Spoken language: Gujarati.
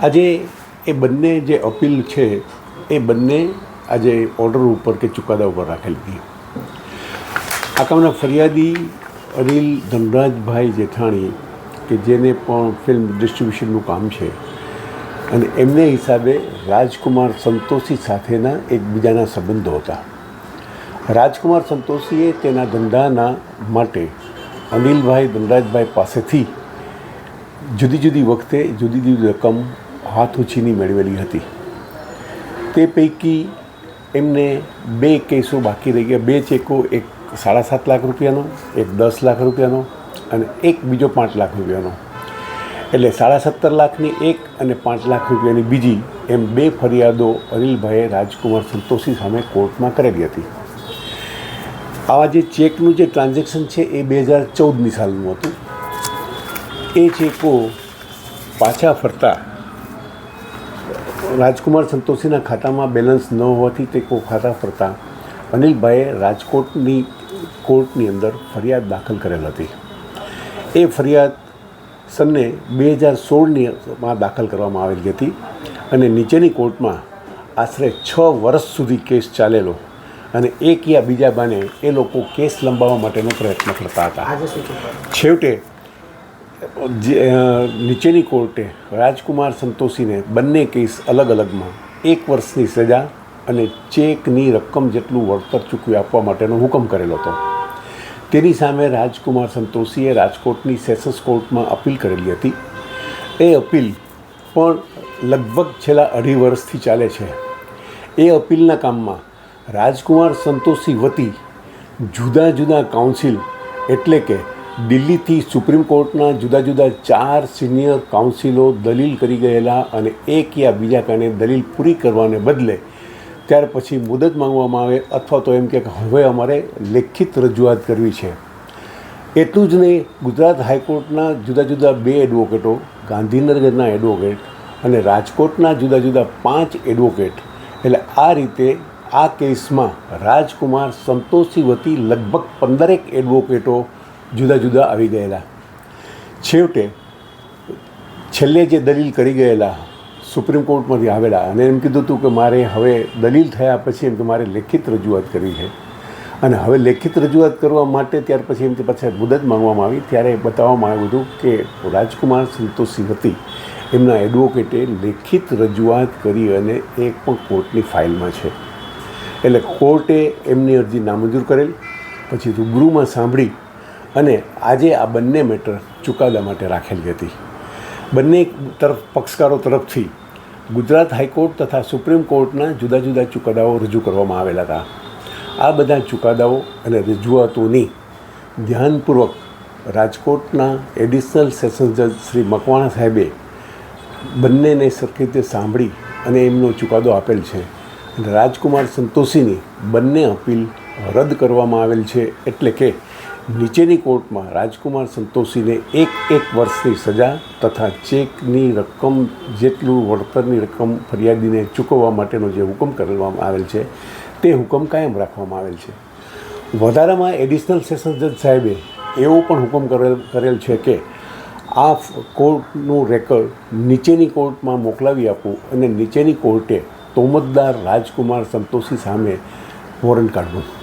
આજે એ બંને જે અપીલ છે, એ બંને આજે ઓર્ડર ઉપર કે ચુકાદા ઉપર રાખેલી હતી આ કામના ફરિયાદી અનિલ ધનરાજભાઈ જેઠાણી, કે જેને પણ ફિલ્મ ડિસ્ટ્રીબ્યુશનનું કામ છે, અને એમને હિસાબે રાજકુમાર સંતોષી સાથેના એકબીજાના સંબંધો હતા. રાજકુમાર સંતોષીએ તેના ધંધાના માટે અનિલભાઈ ધનરાજભાઈ પાસેથી જુદી જુદી વખતે જુદી જુદી રકમ હાથ ઉછીની મેળવેલી હતી. તે પૈકી એમને બે કેસો બાકી રહી ગયા. બે ચેકો, એક સાડા સાત લાખ રૂપિયાનો, એક દસ લાખ રૂપિયાનો અને એક બીજો પાંચ લાખ રૂપિયાનો. એટલે સાડા સત્તર લાખની એક અને પાંચ લાખ રૂપિયાની બીજી એમ બે ફરિયાદો અનિલભાઈએ રાજકુમાર સંતોષી સામે કોર્ટમાં કરેલી હતી. આવા જે ચેકનું જે ટ્રાન્ઝેક્શન છે એ બે હજાર ચૌદની સાલનું હતું. એ ચેકો પાછા ફરતા રાજકુમાર સંતોષીના ખાતામાં બેલેન્સ ન હોવાથી તે ખાતા ફરતા અનિલભાઈએ રાજકોટની કોર્ટની અંદર ફરિયાદ દાખલ કરેલ હતી એ ફરિયાદ સનને બે હજાર સોળની માં દાખલ કરવામાં આવેલી હતી અને નીચેની કોર્ટમાં આશરે છ વર્ષ સુધી કેસ ચાલેલો અને એક યા બીજા બાને એ લોકો કેસ લંબાવવા માટેનો પ્રયત્ન કરતા હતા? છેવટે જે નીચેની કોર્ટે રાજકુમાર સંતોષીને બંને કેસ અલગ અલગમાં એક વર્ષની સજા અને ચેકની રકમ જેટલું વળતર ચૂકવી આપવા માટેનો હુકમ કરેલો હતો તેની સામે રાજકુમાર સંતોષીએ રાજકોટની સેશન્સ કોર્ટમાં અપીલ કરેલી હતી એ અપીલ પણ લગભગ છેલ્લા અઢી વર્ષથી ચાલે છે એ અપીલના કામમાં રાજકુમાર સંતોષી વતી જુદા જુદા કાઉન્સિલ એટલે કે દિલ્હીથી સુપ્રીમ કોર્ટના જુદા જુદા ચાર સિનિયર કાઉન્સિલો દલીલ કરી ગયેલા અને એક યા બીજા કારણે દલીલ પૂરી કરવાને બદલે ત્યાર પછી મુદત માંગવામાં આવે અથવા તો એમ કે હવે અમારે લેખિત રજૂઆત કરવી છે. એટલું જ નહીં, ગુજરાત હાઈકોર્ટના જુદા જુદા બે એડવોકેટો, ગાંધીનગરના એડવોકેટ અને રાજકોટના જુદા જુદા પાંચ એડવોકેટ, એટલે આ રીતે આ કેસમાં રાજકુમાર સંતોષી વતી લગભગ પંદરેક એડવોકેટો જુદા જુદા આવી ગયેલા. છેવટે છેલ્લે જે દલીલ કરી ગયેલા સુપ્રીમ કોર્ટમાંથી આવેલા, અને એમ કીધું હતું કે મારે હવે દલીલ થયા પછી એમ કે મારે લેખિત રજૂઆત કરવી છે. અને હવે લેખિત રજૂઆત કરવા માટે ત્યાર પછી એમ પાછા પછી મુદત માંગવામાં આવી. ત્યારે બતાવવામાં આવ્યું હતું કે રાજકુમાર સંતોષી હતી. એમના એડવોકેટે લેખિત રજૂઆત કરી અને એ પણ કોર્ટની ફાઇલમાં છે. એટલે કોર્ટે એમની અરજી નામંજૂર કરેલ. પછી રૂબરૂમાં સાંભળી અને આજે આ બંને મેટર ચુકાદા માટે રાખેલી હતી. બંને તરફ પક્ષકારો તરફથી ગુજરાત હાઈકોર્ટ તથા સુપ્રીમ કોર્ટના જુદા જુદા ચુકાદાઓ રજૂ કરવામાં આવેલા હતા. આ બધા ચુકાદાઓ અને રજૂઆતોની ધ્યાનપૂર્વક રાજકોટના એડિશનલ સેશન જજ શ્રી મકવાણા સાહેબે બંનેને સરખી રીતે સાંભળી અને એમનો ચુકાદો આપેલ છે. અને રાજકુમાર સંતોષીની બંને અપીલ રદ કરવામાં આવેલ છે એટલે કે નીચેની કોર્ટમાં રાજકુમાર સંતોષીને એક એક વર્ષની સજા તથા ચેકની રકમ જેટલું વળતરની રકમ ફરિયાદીને ચૂકવવા માટેનો જે હુકમ કરવામાં આવેલ છે, તે હુકમ કાયમ રાખવામાં આવેલ છે. વધારામાં એડિશનલ સેશન જજ સાહેબે એવો પણ હુકમ કરેલ કરેલ છે કે આ કોર્ટનું રેકર્ડ નીચેની કોર્ટમાં મોકલાવી આપવું અને નીચેની કોર્ટે તોમતદાર રાજકુમાર સંતોષી સામે વોરંટ કાઢવું.